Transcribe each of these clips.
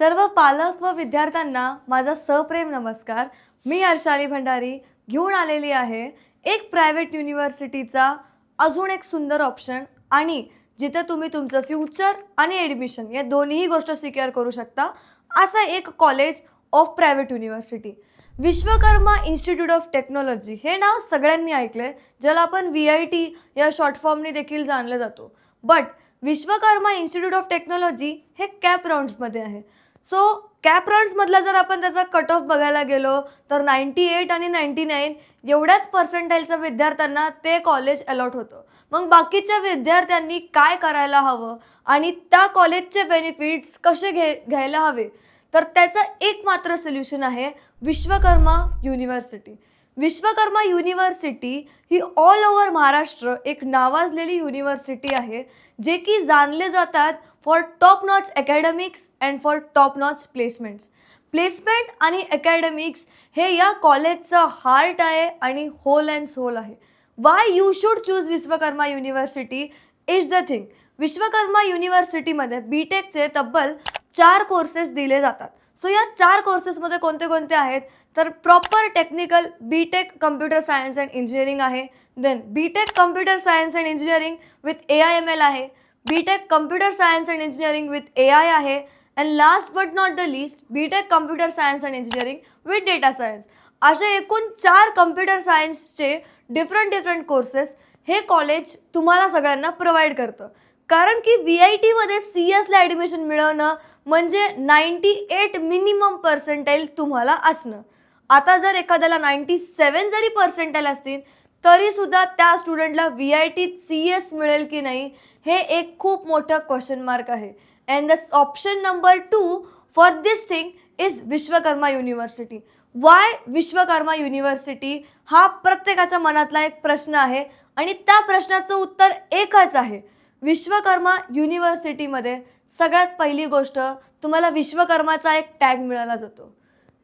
सर्व पालक व विद्यार्थ्यांना माझा सप्रेम नमस्कार. मी अर्शाली भंडारी घेऊन आलेली आहे एक प्रायव्हेट युनिव्हर्सिटीचा अजून एक सुंदर ऑप्शन आणि जिथे तुम्ही तुमचं फ्युचर आणि ॲडमिशन या दोन्हीही गोष्ट सिक्युअर करू शकता असा एक college of private university Vishwakarma institute of technology हे नाव सगळ्यांनी ऐकलंय ज्याला आपण व्ही आय टी या शॉर्ट फॉर्मने देखील जाणलं जातो. But Vishwakarma institute of technology हे कॅप राऊंड्समध्ये आहे. सो कॅप राऊंड्समधला जर आपण त्याचा कट ऑफ बघायला गेलो तर नाईन्टी एट आणि नाईन्टी नाईन एवढ्याच पर्सेंटाईलच्या विद्यार्थ्यांना ते कॉलेज अलॉट होतं. मग बाकीच्या विद्यार्थ्यांनी काय करायला हवं? आणि त्या कॉलेजचे बेनिफिट्स कसे घे घ्यायला हवे? तर त्याचं एक मात्र सोल्युशन आहे विश्वकर्मा युनिव्हर्सिटी विश्वकर्मा युनिव्हर्सिटी ही ऑल ओव्हर महाराष्ट्र एक नावाजलेली युनिव्हर्सिटी आहे जे की जाणले जातात for top notch academics and for top notch placements placement आणि अकॅडमिक्स हे या कॉलेजचं हार्ट आहे आणि होल अँड सोल आहे. Why you should choose Vishwakarma University is the thing Vishwakarma युनिव्हर्सिटीमध्ये B टेकचे तब्बल चार कोर्सेस दिले जातात. सो या चार कोर्सेसमध्ये कोणते कोणते आहेत? तर proper technical B tech computer science and engineering आहे. Then B tech computer science and engineering with A I M L आहे. B tech computer science and engineering with A I आहे. And last but not the least B tech computer science and engineering with data science असे एकूण चार कम्प्युटर सायन्सचे different different courses हे college तुम्हाला सगळ्यांना प्रोव्हाइड करतं. कारण की व्ही आय टीमध्ये सी एसला ॲडमिशन मिळवणं म्हणजे नाईंटी एट मिनिमम पर्सेंटाईल तुम्हाला असणं. आता जर एखाद्याला नाईन्टी सेवन जरी पर्सेंटाईल असतील तरीसुद्धा त्या स्टुडंटला V I T C S मिळेल की नाही हे एक खूप मोठं क्वेश्चन मार्क आहे. And the option number two for this thing is Vishwakarma university why Vishwakarma university हा प्रत्येकाच्या मनातला एक प्रश्न आहे आणि त्या प्रश्नाचं उत्तर एकच आहे. विश्वकर्मा युनिव्हर्सिटीमध्ये सगळ्यात पहिली गोष्ट तुम्हाला विश्वकर्माचा एक टॅग मिळाला जातो.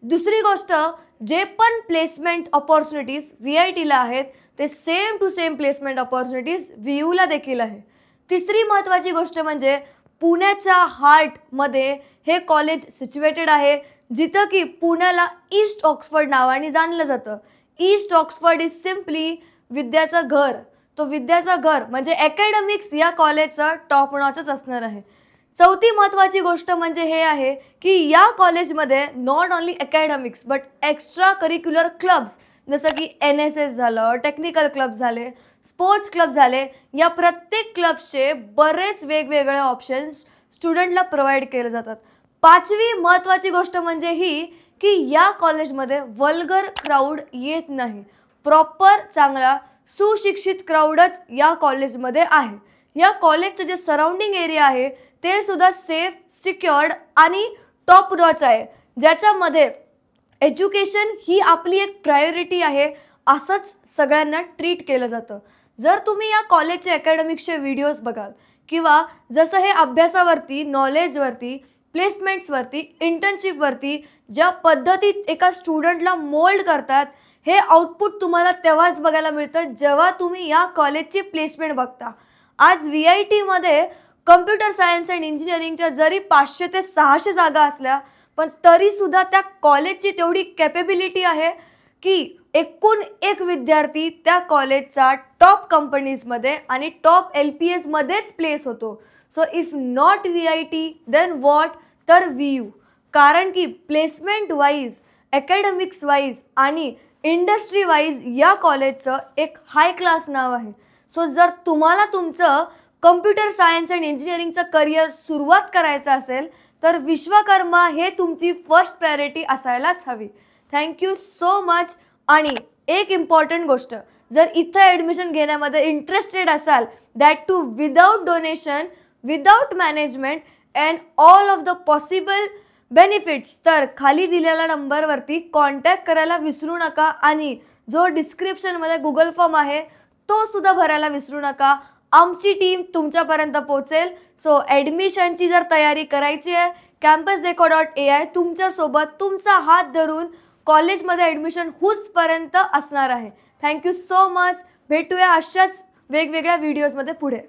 दुसरी गोष्ट जे पण प्लेसमेंट ऑपॉर्च्युनिटीज व्ही आय टीला आहेत ते same to same placement opportunities V यूला देखील आहे. तिसरी महत्त्वाची गोष्ट म्हणजे पुण्याच्या हार्टमध्ये हे कॉलेज सिच्युएटेड आहे जिथं की पुण्याला ईस्ट ऑक्सफर्ड नावाने जाणलं जातं. ईस्ट ऑक्सफर्ड इज सिम्पली विद्याचं घर. तो विद्याचं घर म्हणजे अकॅडमिक्स या कॉलेजचं टॉप नॉचच असणार आहे. चौथी महत्त्वाची गोष्ट म्हणजे हे आहे की या कॉलेजमध्ये not only academics but extra curricular clubs जसं की एन एस एस झालं टेक्निकल क्लब झाले स्पोर्ट्स क्लब झाले या प्रत्येक क्लब्सचे बरेच वेगवेगळे ऑप्शन्स स्टुडंटला प्रोव्हाइड केले जातात. पाचवी महत्त्वाची गोष्ट म्हणजे ही की या कॉलेजमध्ये वल्गर क्राऊड येत नाही. प्रॉपर चांगला सुशिक्षित क्राऊडच या कॉलेजमध्ये आहे. या कॉलेजचं जे सराउंडिंग एरिया आहे ते सुद्धा सेफ सिक्युअर्ड आणि टॉप रॉच आहे. ज्याच्यामध्ये एज्युकेशन ही आपली एक प्रायोरिटी आहे असंच सगळ्यांना ट्रीट केलं जातं. जर तुम्ही या कॉलेजचे अकॅडमिक्सचे व्हिडिओज बघाल किंवा जसं हे अभ्यासावरती नॉलेजवरती प्लेसमेंट्सवरती इंटर्नशिपवरती ज्या पद्धतीत एका स्टुडंटला मोल्ड करतात हे आउटपुट तुम्हाला तेव्हाच बघायला मिळतं जेव्हा तुम्ही या कॉलेजची प्लेसमेंट बघता. आज व्ही आय टीमध्ये कम्प्युटर सायन्स अँड इंजिनिअरिंगच्या जरी पाचशे ते सहाशे जागा असल्या पण तरीसुद्धा त्या कॉलेजची तेवढी कॅपेबिलिटी आहे की एकूण एक विद्यार्थी त्या कॉलेजचा टॉप कंपनीजमध्ये आणि टॉप एल पी एसमध्येच प्लेस होतो. So if not V I T then what तर व्ही यू कारण की प्लेसमेंट वाईज अकॅडमिक्स वाईज आणि इंडस्ट्री वाईज या कॉलेजचं एक हाय क्लास नाव आहे. सो जर तुम्हाला तुमचं कम्प्युटर सायन्स अँड इंजिनिअरिंगचं करिअर सुरुवात करायचं असेल तर विश्वकर्मा हे तुमची फर्स्ट प्रायोरिटी असायलाच हवी. थँक्यू सो मच आणि एक इम्पॉर्टंट गोष्ट जर इथं ॲडमिशन घेण्यामध्ये इंटरेस्टेड असाल that to without donation without management and all of the possible benefits तर खाली दिलेल्या नंबरवरती कॉन्टॅक्ट करायला विसरू नका. आणि जो डिस्क्रिप्शनमध्ये गुगल फॉर्म आहे तो सुद्धा भरायला विसरू नका. आमची टीम तुमच्यापर्यंत पोहोचेल. सो ॲडमिशनची जर तयारी करायची आहे campus Dekho dot A I तुमच्यासोबत तुमचा हात धरून कॉलेजमध्ये ॲडमिशन हुसपर्यंत असणार आहे. थँक्यू सो मच भेटूया अशाच वेगवेगळ्या व्हिडिओजमध्ये पुढे.